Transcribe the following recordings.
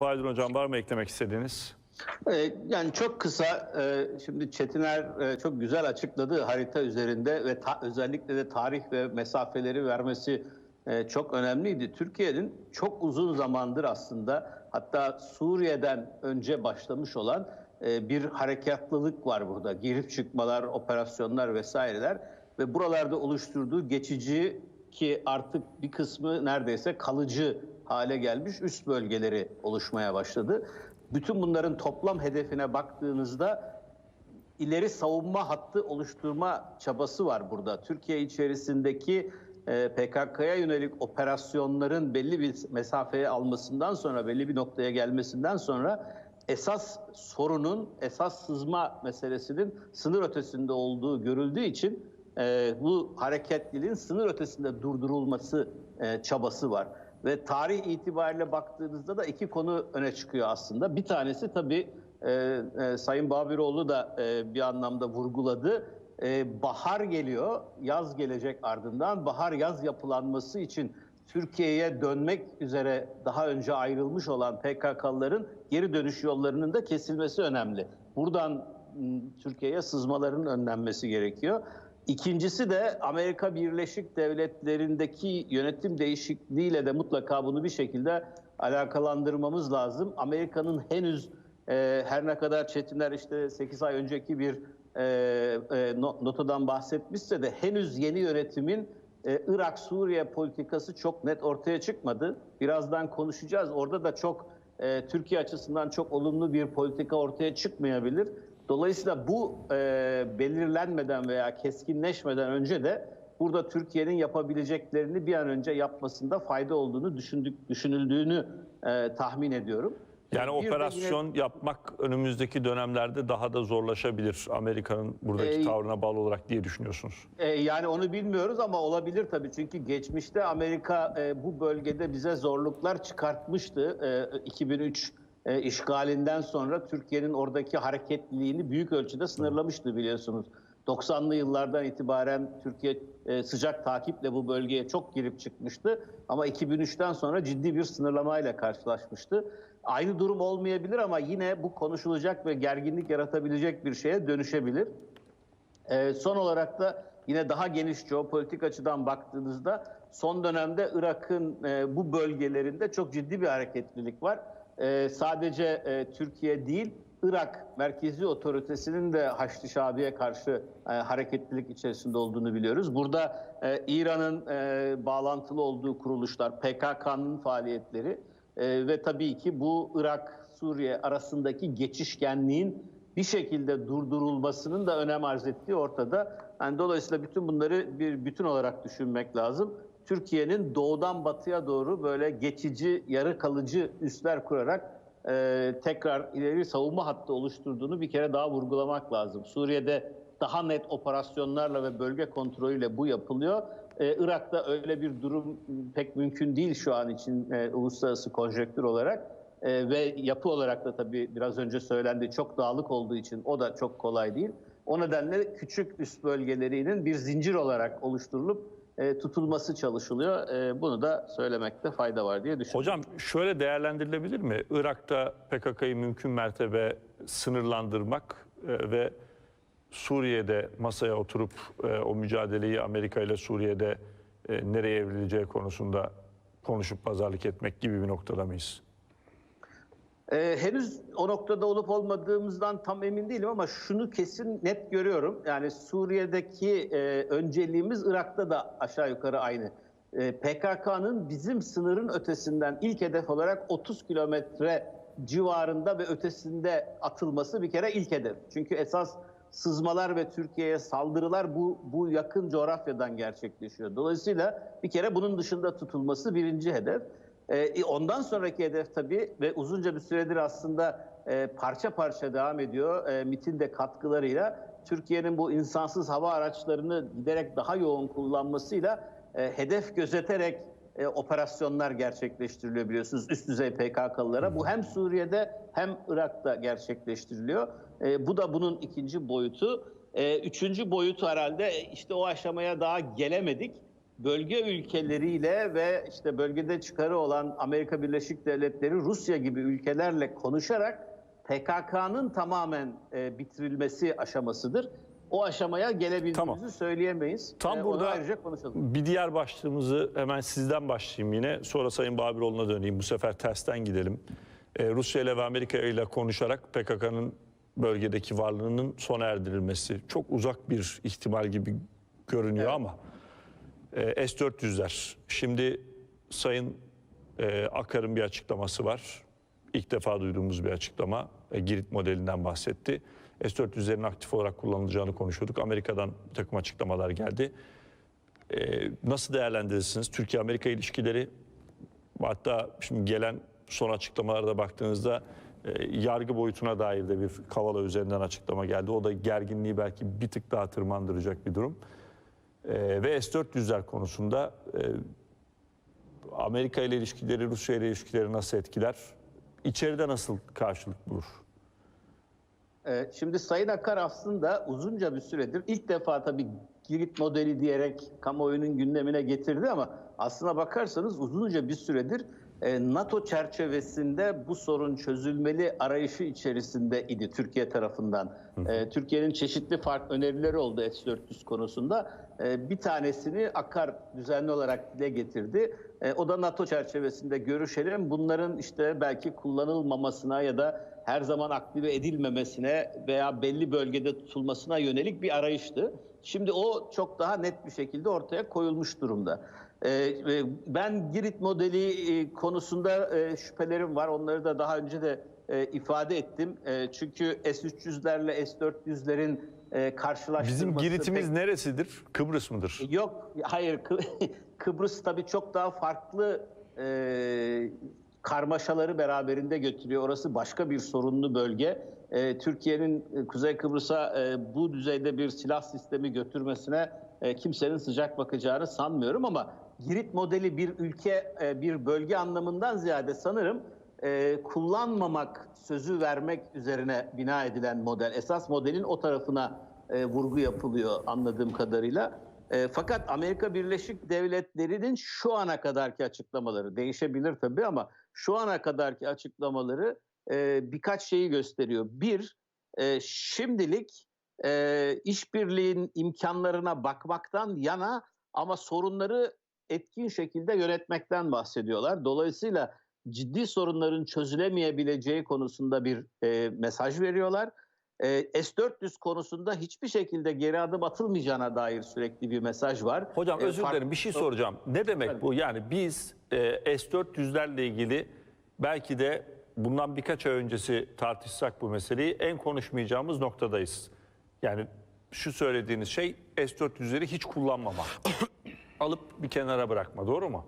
Aydın Hocam var mı eklemek istediğiniz? Ee, Yani çok kısa, e, şimdi Çetiner e, çok güzel açıkladı harita üzerinde ve ta- özellikle de tarih ve mesafeleri vermesi e, çok önemliydi. Türkiye'nin çok uzun zamandır aslında hatta Suriye'den önce başlamış olan bir harekatlılık var burada. Girip çıkmalar, operasyonlar vesaireler ve buralarda oluşturduğu geçici ki artık bir kısmı neredeyse kalıcı hale gelmiş üst bölgeleri oluşmaya başladı. Bütün bunların toplam hedefine baktığınızda ileri savunma hattı oluşturma çabası var burada. Türkiye içerisindeki e, PKK'ya yönelik operasyonların belli bir mesafeye almasından sonra, belli bir noktaya gelmesinden sonra esas sorunun, esas sızma meselesinin sınır ötesinde olduğu görüldüğü için e, bu hareketliliğin sınır ötesinde durdurulması e, çabası var. Ve tarih itibariyle baktığınızda da iki konu öne çıkıyor aslında. Bir tanesi tabii e, e, Sayın Babiroğlu da e, bir anlamda vurguladı. E, bahar geliyor, yaz gelecek ardından. Bahar yaz yapılanması için Türkiye'ye dönmek üzere daha önce ayrılmış olan PKK'lıların geri dönüş yollarının da kesilmesi önemli. Buradan m, Türkiye'ye sızmaların önlenmesi gerekiyor. İkincisi de Amerika Birleşik Devletleri'ndeki yönetim değişikliğiyle de mutlaka bunu bir şekilde alakalandırmamız lazım. Amerika'nın henüz e, her ne kadar Çetinler işte 8 ay önceki bir e, e, no- notadan bahsetmişse de henüz yeni yönetimin e, Irak-Suriye politikası çok net ortaya çıkmadı. Birazdan konuşacağız. Orada da çok e, Türkiye açısından çok olumlu bir politika ortaya çıkmayabilir. Dolayısıyla bu e, belirlenmeden veya keskinleşmeden önce de burada Türkiye'nin yapabileceklerini bir an önce yapmasında fayda olduğunu düşündük, düşünüldüğünü e, tahmin ediyorum. Yani Bir operasyon yapmak önümüzdeki dönemlerde daha da zorlaşabilir Amerika'nın buradaki Ee, tavrına bağlı olarak diye düşünüyorsunuz. E, yani onu bilmiyoruz ama olabilir tabii. Çünkü geçmişte Amerika e, bu bölgede bize zorluklar çıkartmıştı. E, 2003 e, işgalinden sonra Türkiye'nin oradaki hareketliliğini büyük ölçüde sınırlamıştı biliyorsunuz. 90'lı yıllardan itibaren Türkiye e, sıcak takiple bu bölgeye çok girip çıkmıştı. Ama 2003'ten sonra ciddi bir sınırlamayla karşılaşmıştı. Aynı durum olmayabilir ama yine bu konuşulacak ve gerginlik yaratabilecek bir şeye dönüşebilir. Ee, son olarak da yine daha geniş jeopolitik açıdan baktığınızda son dönemde Irak'ın e, bu bölgelerinde çok ciddi bir hareketlilik var. Ee, sadece e, Türkiye değil, Irak merkezi otoritesinin de Haçlı Şabi'ye karşı e, hareketlilik içerisinde olduğunu biliyoruz. Burada e, İran'ın e, bağlantılı olduğu kuruluşlar, PKK'nın faaliyetleri e, ve tabii ki bu Irak-Suriye arasındaki geçişkenliğin bir şekilde durdurulmasının da önem arz ettiği ortada. Yani dolayısıyla bütün bunları bir bütün olarak düşünmek lazım. Türkiye'nin doğudan batıya doğru böyle geçici, yarı kalıcı üsler kurarak e, tekrar ileri savunma hattı oluşturduğunu bir kere daha vurgulamak lazım. Suriye'de daha net operasyonlarla ve bölge kontrolüyle bu yapılıyor. Ee, Irak'ta öyle bir durum pek mümkün değil şu an için e, uluslararası konjektür olarak. Ee, ve yapı olarak da tabii biraz önce söylendi çok dağlık olduğu için o da çok kolay değil. O nedenle küçük üst bölgelerinin bir zincir olarak oluşturulup e, tutulması çalışılıyor. E, bunu da söylemekte fayda var diye düşünüyorum. Hocam şöyle değerlendirilebilir mi? Irak'ta PKK'yı mümkün mertebe sınırlandırmak e, ve Suriye'de masaya oturup o mücadeleyi Amerika ile Suriye'de nereye evrileceği konusunda konuşup pazarlık etmek gibi bir noktada mıyız? Ee, henüz o noktada olup olmadığımızdan tam emin değilim ama şunu kesin net görüyorum. Yani Suriye'deki e, önceliğimiz Irak'ta da aşağı yukarı aynı. E, PKK'nın bizim sınırın ötesinden ilk hedef olarak 30 kilometre civarında ve ötesinde atılması bir kere ilk hedef. Çünkü esas sızmalar ve Türkiye'ye saldırılar bu, bu yakın coğrafyadan gerçekleşiyor. Dolayısıyla bir kere bunun dışında tutulması birinci hedef. Ee, ondan sonraki hedef tabii ve uzunca bir süredir aslında e, parça parça devam ediyor e, MIT'in de katkılarıyla. Türkiye'nin bu insansız hava araçlarını giderek daha yoğun kullanmasıyla e, hedef gözeterek e, operasyonlar gerçekleştiriliyor biliyorsunuz üst düzey PKK'lılara. Bu hem Suriye'de hem Irak'ta gerçekleştiriliyor. E, bu da bunun ikinci boyutu. E, üçüncü boyutu herhalde e, işte o aşamaya daha gelemedik. Bölge ülkeleriyle ve işte bölgede çıkarı olan Amerika Birleşik Devletleri, Rusya gibi ülkelerle konuşarak PKK'nın tamamen e, bitirilmesi aşamasıdır. O aşamaya gelebildiğimizi Tamam. söyleyemeyiz. Tam E, burada- ayrıca konuşalım. Bir diğer başlığımızı hemen sizden başlayayım yine. Sonra Sayın Babiroğlu'na döneyim. Bu sefer tersten gidelim. Ee, Rusya ile ve Amerika ile konuşarak PKK'nın bölgedeki varlığının sona erdirilmesi. Çok uzak bir ihtimal gibi görünüyor Evet. ama e, S-400'ler. Şimdi Sayın e, Akar'ın bir açıklaması var. İlk defa duyduğumuz bir açıklama. E, Girit modelinden bahsetti. S-400'lerin aktif olarak kullanılacağını konuşuyorduk. Amerika'dan bir takım açıklamalar geldi. E, nasıl değerlendirirsiniz Türkiye-Amerika ilişkileri? Hatta şimdi gelen son açıklamalarda baktığınızda e, yargı boyutuna dair de bir Kavala üzerinden açıklama geldi. O da gerginliği belki bir tık daha tırmandıracak bir durum. E, ve S-400'ler konusunda e, Amerika ile ilişkileri, Rusya ile ilişkileri nasıl etkiler? İçeride nasıl karşılık bulur? Ee, Şimdi Sayın Akar aslında uzunca bir süredir ilk defa tabii Girit modeli diyerek kamuoyunun gündemine getirdi ama aslına bakarsanız uzunca bir süredir NATO çerçevesinde bu sorun çözülmeli arayışı içerisinde idi Türkiye tarafından. E, Türkiye'nin çeşitli farklı önerileri oldu S-400 konusunda. E, Bir tanesini Akar düzenli olarak dile getirdi. E, O da NATO çerçevesinde görüşelim. Bunların işte belki kullanılmamasına ya da her zaman aktive edilmemesine veya belli bölgede tutulmasına yönelik bir arayıştı. Şimdi o çok daha net bir şekilde ortaya koyulmuş durumda. Ee, ben Girit modeli e, konusunda e, şüphelerim var. Onları da daha önce de e, ifade ettim. Çünkü S-300'lerle S-400'lerin e, karşılaştırması... Bizim Girit'imiz pek- neresidir? Kıbrıs mıdır? Yok, hayır. Kı- Kıbrıs tabii çok daha farklı karmaşaları beraberinde götürüyor. Orası başka bir sorunlu bölge. Türkiye'nin Kuzey Kıbrıs'a bu düzeyde bir silah sistemi götürmesine e, kimsenin sıcak bakacağını sanmıyorum ama Girit modeli bir ülke, e, bir bölge anlamından ziyade sanırım e, kullanmamak sözü vermek üzerine bina edilen model. Esas modelin o tarafına vurgu yapılıyor anladığım kadarıyla. Fakat Amerika Birleşik Devletleri'nin şu ana kadarki açıklamaları değişebilir tabii ama şu ana kadarki açıklamaları birkaç şeyi gösteriyor. Bir, şimdilik e, işbirliğin imkanlarına bakmaktan yana ama sorunları etkin şekilde yönetmekten bahsediyorlar. Dolayısıyla ciddi sorunların çözülemeyebileceği konusunda bir e, mesaj veriyorlar. E, S-400 konusunda hiçbir şekilde geri adım atılmayacağına dair sürekli bir mesaj var. Hocam E, özür farklı- dilerim bir şey soracağım. Ne demek Tabii. bu? Yani biz e, S-400'lerle ilgili belki de bundan birkaç ay öncesi tartışsak bu meseleyi en konuşmayacağımız noktadayız. Yani şu söylediğiniz şey S-400'leri hiç kullanmama. Alıp bir kenara bırakma doğru mu?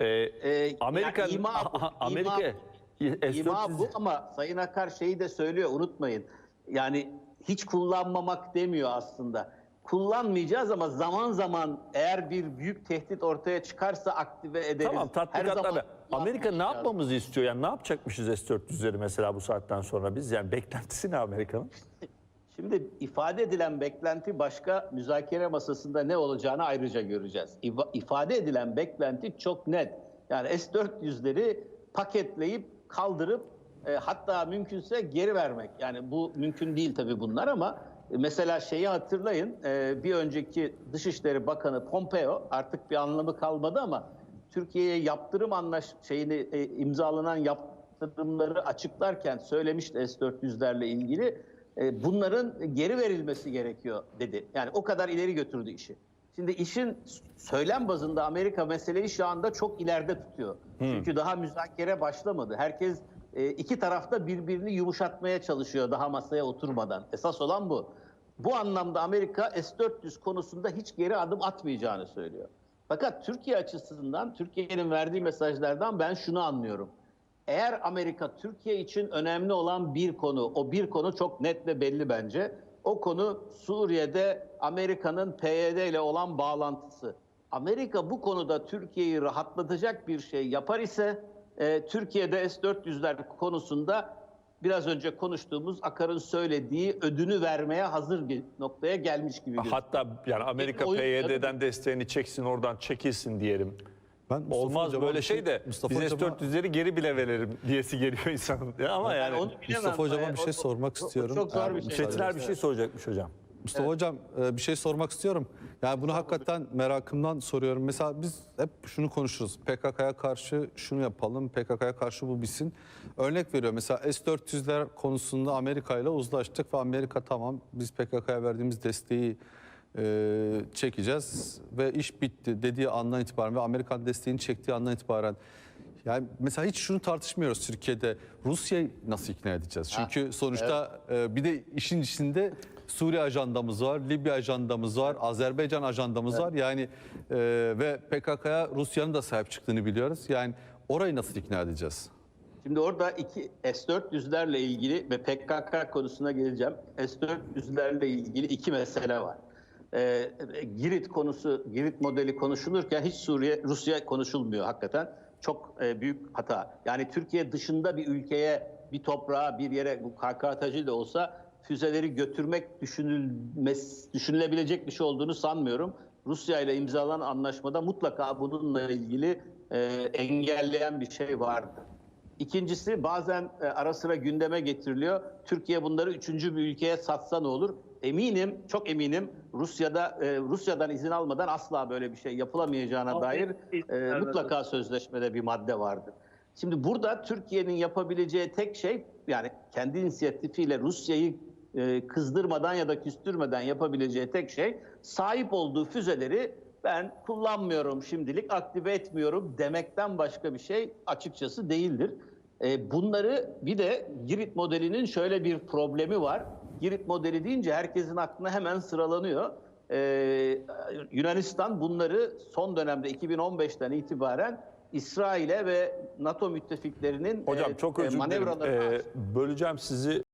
E, E, Amerika yani ima bu, Amerika ima- S-400 İma bu ama Sayın Akar şeyi de söylüyor unutmayın. Yani hiç kullanmamak demiyor aslında. Kullanmayacağız ama zaman zaman eğer bir büyük tehdit ortaya çıkarsa aktive ederiz. Tamam zaman Amerika ne yapmamızı istiyor? Yani ne yapacakmışız S-400'leri mesela bu saatten sonra biz? Yani beklentisi ne Amerika'nın? Şimdi ifade edilen beklenti başka müzakere masasında ne olacağını ayrıca göreceğiz. İfa- İfade edilen beklenti çok net. Yani S-400'leri paketleyip kaldırıp e, hatta mümkünse geri vermek. Yani bu mümkün değil tabii bunlar ama e, mesela şeyi hatırlayın e, bir önceki Dışişleri Bakanı Pompeo artık bir anlamı kalmadı ama Türkiye'ye yaptırım anlaş şeyini e, imzalanan yaptırımları açıklarken söylemişti S-400'lerle ilgili. E, bunların geri verilmesi gerekiyor dedi. Yani o kadar ileri götürdü işi. Şimdi işin söylem bazında Amerika meseleyi şu anda çok ileride tutuyor. Çünkü daha müzakere başlamadı. Herkes e, iki tarafta birbirini yumuşatmaya çalışıyor daha masaya oturmadan. Esas olan bu. Bu anlamda Amerika S-400 konusunda hiç geri adım atmayacağını söylüyor. Fakat Türkiye açısından, Türkiye'nin verdiği mesajlardan ben şunu anlıyorum. Eğer Amerika Türkiye için önemli olan bir konu, o bir konu çok net ve belli bence. O konu Suriye'de Amerika'nın PYD ile olan bağlantısı. Amerika bu konuda Türkiye'yi rahatlatacak bir şey yapar ise e, Türkiye'de S-400'ler konusunda biraz önce konuştuğumuz Akar'ın söylediği ödünü vermeye hazır bir noktaya gelmiş gibi. Hatta yani Amerika PYD'den desteğini çeksin oradan çekilsin diyelim. Ben Mustafa Olmaz Hocam'a böyle bir şey de Mustafa biz Hocam'a- S-400'leri geri bile verelim diyesi geliyor insanın. Ya Ama yani, onu bilemem. Mustafa Hocam'a bir şey o- sormak o- o istiyorum. Çok zor bir şey. Çetin bir şey soracakmış hocam. Mustafa Hocam e, bir şey sormak istiyorum. Yani bunu hakikaten merakımdan soruyorum. Mesela biz hep şunu konuşuruz. PKK'ya karşı şunu yapalım, PKK'ya karşı bu bitsin. Örnek veriyor mesela S-400'ler konusunda Amerika ile uzlaştık ve Amerika tamam biz PKK'ya verdiğimiz desteği e, çekeceğiz ve iş bitti dediği andan itibaren ve Amerikan desteğini çektiği andan itibaren yani mesela hiç şunu tartışmıyoruz Türkiye'de. Rusya'yı nasıl ikna edeceğiz? Çünkü sonuçta e, bir de işin içinde Suriye ajandamız var, Libya ajandamız var, Azerbaycan ajandamız var. Yani e, ve PKK'ya Rusya'nın da sahip çıktığını biliyoruz. Yani orayı nasıl ikna edeceğiz? Şimdi orada iki S-400'lerle ilgili ve PKK konusuna geleceğim. S-400'lerle ilgili iki mesele var. Ee, Girit konusu, Girit modeli konuşulurken hiç Suriye, Rusya konuşulmuyor hakikaten. Çok e, büyük hata. Yani Türkiye dışında bir ülkeye, bir toprağa, bir yere bu KKTC de olsa füzeleri götürmek düşünülmez, düşünülebilecek bir şey olduğunu sanmıyorum. Rusya ile imzalanan anlaşmada mutlaka bununla ilgili e, engelleyen bir şey vardı. İkincisi bazen e, ara sıra gündeme getiriliyor. Türkiye bunları üçüncü bir ülkeye satsa ne olur? Eminim, çok eminim Rusya'da e, Rusya'dan izin almadan asla böyle bir şey yapılamayacağına dair e, mutlaka sözleşmede bir madde vardır. Şimdi burada Türkiye'nin yapabileceği tek şey yani kendi inisiyatifiyle Rusya'yı e, kızdırmadan ya da küstürmeden yapabileceği tek şey sahip olduğu füzeleri ben kullanmıyorum şimdilik aktive etmiyorum demekten başka bir şey açıkçası değildir. E, bunları bir de Girit modelinin şöyle bir problemi var. Girit modeli deyince herkesin aklına hemen sıralanıyor. E, Yunanistan bunları son dönemde 2015'ten itibaren İsrail'e ve NATO müttefiklerinin Hocam e, çok e, özür dilerim. manevralarına Ee, böleceğim sizi.